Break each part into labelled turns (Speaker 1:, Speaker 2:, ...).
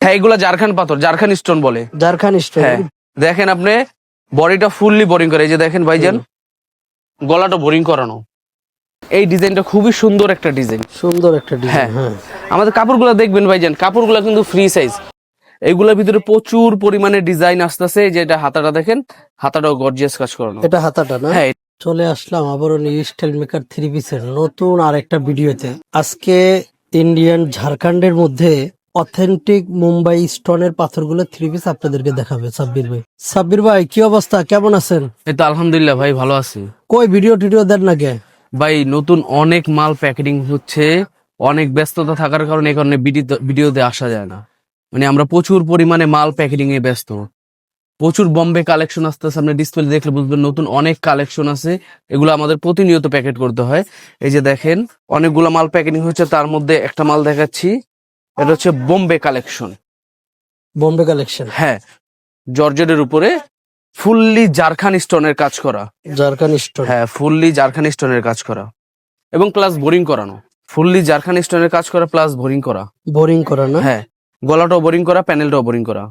Speaker 1: হ্যাঁ এগুলা জারখান পাথর জারখান স্টোন বলে।
Speaker 2: জারখান স্টোন
Speaker 1: হ্যাঁ দেখেন আপনি বডিটা ফুললি বোরিং করে এই যে দেখেন ভাইজান গলাটা বোরিং করানো। এই ডিজাইনটা খুবই সুন্দর একটা ডিজাইন
Speaker 2: সুন্দর একটা ডিজাইন
Speaker 1: হ্যাঁ।
Speaker 2: হ্যাঁ।
Speaker 1: আমাদের কাপড়গুলো দেখবেন ভাইজান কাপড়গুলো কিন্তু ফ্রি সাইজ এগুলোর ভিতরে প্রচুর পরিমাণে ডিজাইন আসতেছে যে এটা হাতাটা দেখেন হাতাটাও গর্জিয়াস কাজ করানো।
Speaker 2: এটা হাতাটা না?
Speaker 1: হ্যাঁ
Speaker 2: চলে আসলাম আবারও নিউ স্টাইল মেকার থ্রি পিসের নতুন আর একটা ভিডিওতে আজকে ইন্ডিয়ান ঝাড়খণ্ডের মধ্যে অথেন্টিক মুম্বাই স্টোনের পাথরগুলো থ্রি পিস আপনাদেরকে দেখাবে সাব্বির ভাই। সাব্বির ভাই কি অবস্থা? কেমন আছেন?
Speaker 1: এই তো আলহামদুলিল্লাহ ভাই ভালো আছি।
Speaker 2: কই ভিডিও টিডিও দেন না কে?
Speaker 1: ভাই নতুন অনেক মাল প্যাকেটিং হচ্ছে। অনেক ব্যস্ততা থাকার কারণে এই কারণে ভিডিওতে আসা যায় না। মানে আমরা প্রচুর পরিমাণে মাল প্যাকেটিং এ ব্যস্ত। প্রচুর বম্বে কালেকশন আসতেছে আপনি ডিসপ্লে দেখলে বুঝবেন নতুন অনেক কালেকশন আছে। এগুলো আমাদের প্রতিনিয়ত প্যাকেট করতে হয়। এই যে দেখেন অনেকগুলো মাল প্যাকেটিং হচ্ছে তার মধ্যে একটা মাল দেখাচ্ছি। এটা হচ্ছে বোম্বে কালেকশন।
Speaker 2: বোম্বে কালেকশন?
Speaker 1: হ্যাঁ জর্জেটের উপরে ফুললি জারখান স্টোনের কাজ করা।
Speaker 2: জারখান স্টোন।
Speaker 1: হ্যাঁ ফুললি জারখান স্টোনের কাজ করা। এবং প্লাস বোরিং করানো। ফুললি জারখান স্টোনের কাজ করা প্লাস বোরিং করা।
Speaker 2: বোরিং করা না?
Speaker 1: হ্যাঁ গলাটাও বোরিং করা প্যানেলটাও বোরিং করা।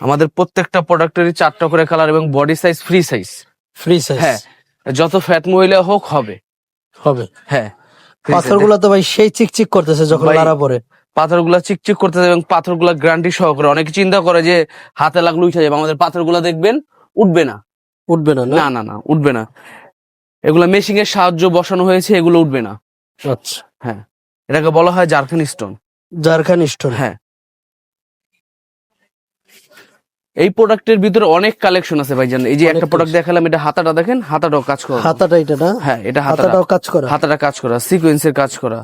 Speaker 1: আমাদের প্রত্যেকটা প্রোডাক্টেরই চারটা করে কালার এবং body size free size.
Speaker 2: Free size.
Speaker 1: হ্যাঁ যত ফ্যাট মহিলা হোক হবে।
Speaker 2: হবে।
Speaker 1: হ্যাঁ।
Speaker 2: পাথরগুলো তো ভাই সেই চিকচিক করতেছে যখন
Speaker 1: ভাই,
Speaker 2: লাড়া পরে
Speaker 1: পাথরগুলা চিকচিক করতে এবং পাথরগুলা গ্যারান্টি সহকারে অনেকে চিন্তা করে যে হাতে লাগলে উঠে যাবে আমাদের পাথরগুলা দেখবেন উঠবে না।
Speaker 2: উঠবে না না?
Speaker 1: না না না উঠবে না। এগুলা মেশিং এর সাহায্য বসানো হয়েছে এগুলো উঠবে না।
Speaker 2: আচ্ছা।
Speaker 1: হ্যাঁ। এটাকে বলা হয় জারখান স্টোন
Speaker 2: জারখান স্টোন
Speaker 1: হ্যাঁ। এই প্রোডাক্টের ভিতরে অনেক কালেকশন আছে ভাই ভাইজান। এই যে একটা প্রোডাক্ট দেখালাম এটা হাতাটা দেখেন হাতাটাও কাজ করা।
Speaker 2: হাতাটা এটা না?
Speaker 1: হ্যাঁ এটা হাতাটা।
Speaker 2: হাতাটাও কাজ করা।
Speaker 1: হাতাটা কাজ করা সিকোয়েন্সের কাজ করা।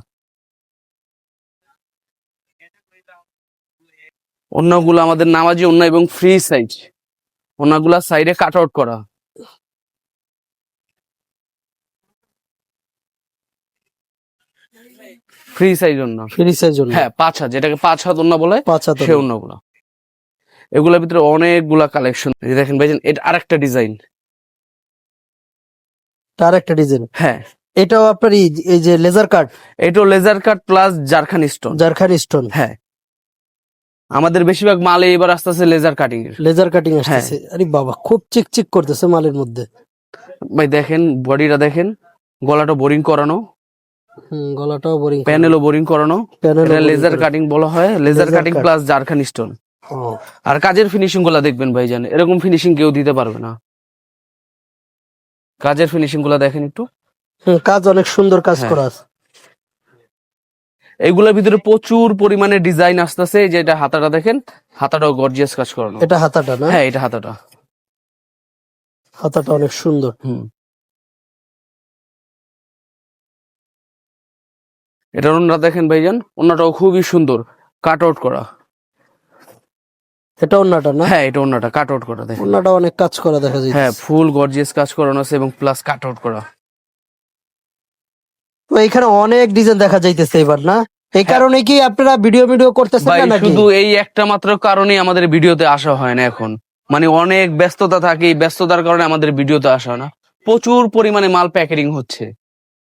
Speaker 1: অন্যগুলো আমাদের নামাজি অন্য এবং ফ্রি সাইজ। অন্যগুলা সাইডে কাট আউট করা। ফ্রি সাইজ অন্য।
Speaker 2: ফ্রি সাইজ জন্য
Speaker 1: হ্যাঁ পাঁচ হাত যেটাকে পাঁচ হাত অন্য বলে
Speaker 2: পাঁচ হাত
Speaker 1: সে অন্যগুলো। এগুলোর ভিতরে অনেকগুলা কালেকশন দেখেন ভাইজান এটা আরেকটা ডিজাইন
Speaker 2: তার একটা ডিজাইন
Speaker 1: হ্যাঁ।
Speaker 2: এটাও আপনার এই- যে লেজার কাট
Speaker 1: এটাও লেজার কাট প্লাস জারখান স্টোন
Speaker 2: ঝাড়খান স্টোন
Speaker 1: হ্যাঁ। আমাদের বেশিরভাগ মালে এবার আস্তে আস্তে লেজার কাটিং এর
Speaker 2: লেজার কাটিং। আসতেছে। আরে বাবা খুব চিকচিক করতেছে মালের মধ্যে।
Speaker 1: ভাই দেখেন বডিটা দেখেন গলাটা বোরিং করানো।
Speaker 2: গলাটাও বোরিং
Speaker 1: প্যানেলও বোরিং করানো। এটা লেজার কাটিং বলা হয়। লেজার কাটিং প্লাস জারখান স্টোন আর কাজের ফিনিশিংগুলা দেখবেন ভাই জানে এরকম ফিনিশিং কেউ দিতে পারবে না। কাজের ফিনিশিংগুলা দেখেন একটু।
Speaker 2: কাজ অনেক সুন্দর কাজ
Speaker 1: হ্যাঁ।
Speaker 2: করা আছে।
Speaker 1: এগুলোর ভিতরে প্রচুর পরিমাণে ডিজাইন আসতেছে যে এটা হাতাটা দেখেন হাতাটাও গর্জিয়াস কাজ করানো।
Speaker 2: এটা হাতাটা না?
Speaker 1: হ্যাঁ এটা হাতাটা।
Speaker 2: হাতাটা অনেক সুন্দর।
Speaker 1: হুম। এটা ওনারা দেখেন ভাইজান ওনাটাও খুবই সুন্দর। কাট আউট করা।
Speaker 2: এটা অন্যটা না?
Speaker 1: হ্যাঁ এটা ওনাটা কাট আউট করা দেখেন।
Speaker 2: অন্যটা অনেক কাজ করা দেখা যায়
Speaker 1: হ্যাঁ ফুল গর্জিয়াস কাজ করানো আছে এবং প্লাস কাট আউট করা।
Speaker 2: তো এখানে অনেক ডিজাইন দেখা যাইতেছে এবার না? এই কারণে কি আপনারা ভিডিও ভিডিও করতেছেন না নাকি?
Speaker 1: শুধু এই একটা মাত্র কারণেই আমাদের ভিডিওতে আসা হয় না এখন। মানে অনেক ব্যস্ততা থাকে ব্যস্ততার কারণে আমাদের ভিডিওতে আসা হয় না। প্রচুর পরিমাণে মাল প্যাকেটিং হচ্ছে।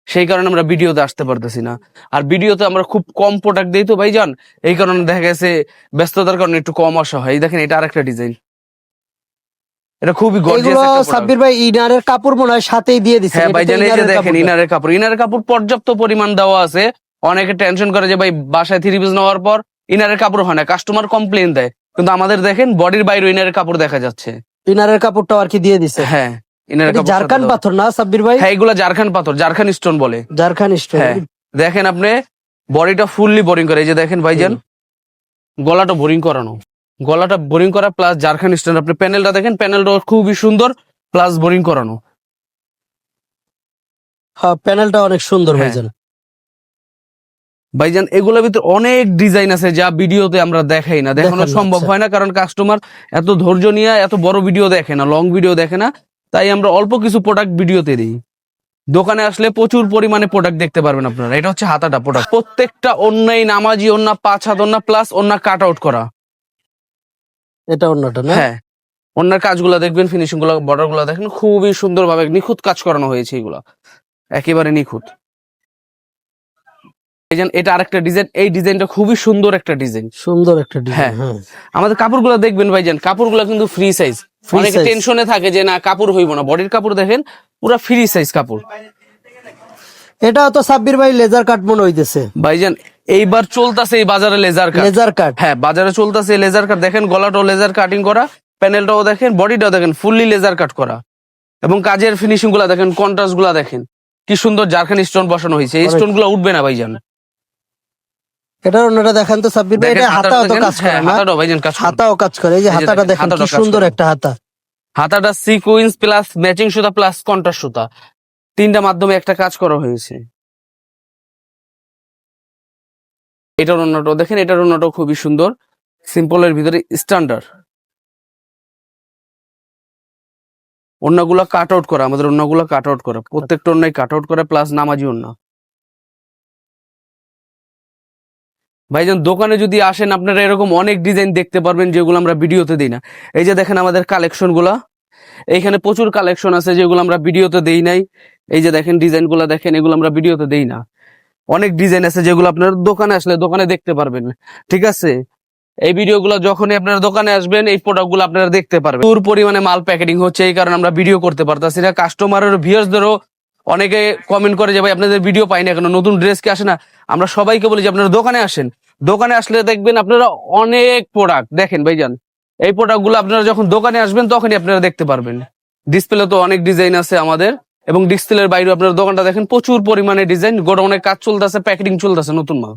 Speaker 1: সেই কারণে আমরা ভিডিওতে আসতে পারতেছি না। আর ভিডিওতে আমরা খুব কম প্রোডাক্ট দিই তো ভাইজান এই কারণে দেখা গেছে ব্যস্ততার কারণে একটু কম আসা হয়। এই দেখেন এটা আরেকটা ডিজাইন এটা খুবই
Speaker 2: সাব্বির ভাই ইনারের কাপড় মনে হয় সাথেই দিয়ে
Speaker 1: হ্যাঁ ভাইজান এই যে দেখেন ইনারের কাপড়। ইনারের কাপড় পর্যাপ্ত পরিমাণ দেওয়া আছে। অনেকে টেনশন করে যে ভাই বাসায় থ্রি পিস নেওয়ার পর ইনারের কাপড় হয় না। কাস্টমার কমপ্লেন দেয়। কিন্তু আমাদের দেখেন বডির বাইরে ইনারের কাপড় দেখা যাচ্ছে।
Speaker 2: ইনারের কাপড়টা আর কি দিয়ে দিচ্ছে
Speaker 1: হ্যাঁ। দেওয়া।
Speaker 2: পাথর না সাব্বির ভাই?
Speaker 1: হ্যাঁ এগুলা জারখান পাথর জারখান স্টোন বলে।
Speaker 2: ঝাড়খান স্টোন
Speaker 1: হ্যাঁ দেখেন আপনি বডিটা ফুললি বোরিং করে এই যে দেখেন ভাইজান গলাটা বোরিং করানো। গলাটা বোরিং করা প্লাস জারখান স্টোন আপনি প্যানেলটা দেখেন প্যানেলটা খুবই সুন্দর প্লাস বোরিং করানো।
Speaker 2: হ্যাঁ প্যানেলটা অনেক সুন্দর
Speaker 1: হ্যাঁ।
Speaker 2: ভাইজান।
Speaker 1: ভাইজান এগুলোর ভিতরে অনেক ডিজাইন আছে যা ভিডিওতে আমরা দেখাই না দেখানো
Speaker 2: দেখানো
Speaker 1: সম্ভব হয় না কারণ কাস্টমার এত ধৈর্য নিয়ে এত বড় ভিডিও দেখে না লং ভিডিও দেখে না। তাই আমরা অল্প কিছু প্রোডাক্ট ভিডিওতে দিই। দোকানে আসলে প্রচুর পরিমাণে প্রোডাক্ট দেখতে পারবেন আপনারা। এটা হচ্ছে হাতাটা প্রোডাক্ট প্রত্যেকটা অন্যায় নামাজি অন্য পাঁচ হাত অন্য প্লাস অন্য কাট আউট করা।
Speaker 2: এটা অন্যটা না?
Speaker 1: হ্যাঁ। অন্যার কাজগুলো দেখবেন ফিনিশিংগুলো বর্ডারগুলো দেখেন খুবই সুন্দরভাবে নিখুঁত কাজ করানো হয়েছে এগুলো। একেবারে নিখুঁত। ভাইজান এটা আরেকটা ডিজাইন এই ডিজাইনটা খুবই সুন্দর একটা ডিজাইন
Speaker 2: সুন্দর একটা ডিজাইন
Speaker 1: হ্যাঁ।
Speaker 2: হ্যাঁ।
Speaker 1: আমাদের কাপড়গুলো দেখবেন ভাইজান কাপড়গুলো কিন্তু ফ্রি সাইজ অনেকে টেনশনে থাকে যে না কাপড় হইব না। বডির কাপড় দেখেন পুরো ফ্রি সাইজ কাপড়।
Speaker 2: এটা তো সাব্বির ভাই লেজার কাট মনে হইতেছে।
Speaker 1: ভাইজান এইবার চলতেছে এই বাজারে লেজার কাট
Speaker 2: লেজার কাট
Speaker 1: হ্যাঁ বাজারে চলতেছে লেজার কাট দেখেন গলাটাও লেজার কাটিং করা। প্যানেলটাও দেখেন বডিটাও দেখেন ফুললি লেজার কাট করা। এবং কাজের ফিনিশিংগুলা দেখেন কন্ট্রাস্টগুলা দেখেন। কি সুন্দর জারখান স্টোন বসানো হয়েছে। এই স্টোনগুলো উঠবে না ভাইজান।
Speaker 2: এটা অন্যটা দেখান তো সাব্বির ভাই এটা হাতাও তো কাজ করে
Speaker 1: হ্যাঁ,
Speaker 2: না?
Speaker 1: হাতাটাও ভাইজান কাজ করে।
Speaker 2: হাতাও কাজ করে। এই যে হাতাটা
Speaker 1: দেখেন,
Speaker 2: কি সুন্দর একটা হাতা।
Speaker 1: হাতাটা সিকুইন্স প্লাস ম্যাচিং সুতা প্লাস কন্ট্রাস্ট সুতা। তিনটা মাধ্যমে একটা কাজ করা হয়েছে। এটার অন্যটাও দেখেন এটার অন্যটাও খুবই সুন্দর। সিম্পলের ভিতরে স্ট্যান্ডার্ড অন্যগুলো কাট আউট করা আমাদের অন্যগুলো কাট আউট করা। প্রত্যেকটা অন্যায় কাট আউট করা প্লাস নামাজি অন্য। ভাইজান, দোকানে যদি আসেন, আপনারা এরকম অনেক ডিজাইন দেখতে পারবেন যেগুলো আমরা ভিডিওতে দিই না। এই যে দেখেন আমাদের কালেকশনগুলা। এইখানে প্রচুর কালেকশন আছে যেগুলো আমরা ভিডিওতে দেই নাই। এই যে দেখেন ডিজাইনগুলা দেখেন, এগুলো আমরা ভিডিওতে দেই না। অনেক ডিজাইন আছে যেগুলো আপনার দোকানে আসলে দোকানে দেখতে পারবেন। ঠিক আছে? এই ভিডিওগুলো যখনই আপনার দোকানে আসবেন, এই প্রোডাক্টগুলো আপনারা দেখতে পারবেন। প্রচুর পরিমাণে মাল প্যাকেটিং হচ্ছে, এই কারণে আমরা ভিডিও করতে পারতাছি না। কাস্টমারের ভিউয়ার্সদেরও অনেকে কমেন্ট করে যে, ভাই, আপনাদের ভিডিও পাই না কেন নতুন ড্রেস কি আসে না? আমরা সবাইকে বলি যে, আপনারা দোকানে আসেন। দোকানে আসলে দেখবেন আপনারা অনেক প্রোডাক্ট দেখেন ভাই যান এই প্রোডাক্টগুলো আপনারা যখন দোকানে আসবেন, তখনই আপনারা দেখতে পারবেন। ডিসপ্লে তো অনেক ডিজাইন আছে আমাদের এবং ডিসপ্লের বাইরে আপনার দোকানটা দেখেন, প্রচুর পরিমাণে ডিজাইন গোডাউনে কাজ চলতেছে প্যাকেটিং চলতেছে নতুন মাল।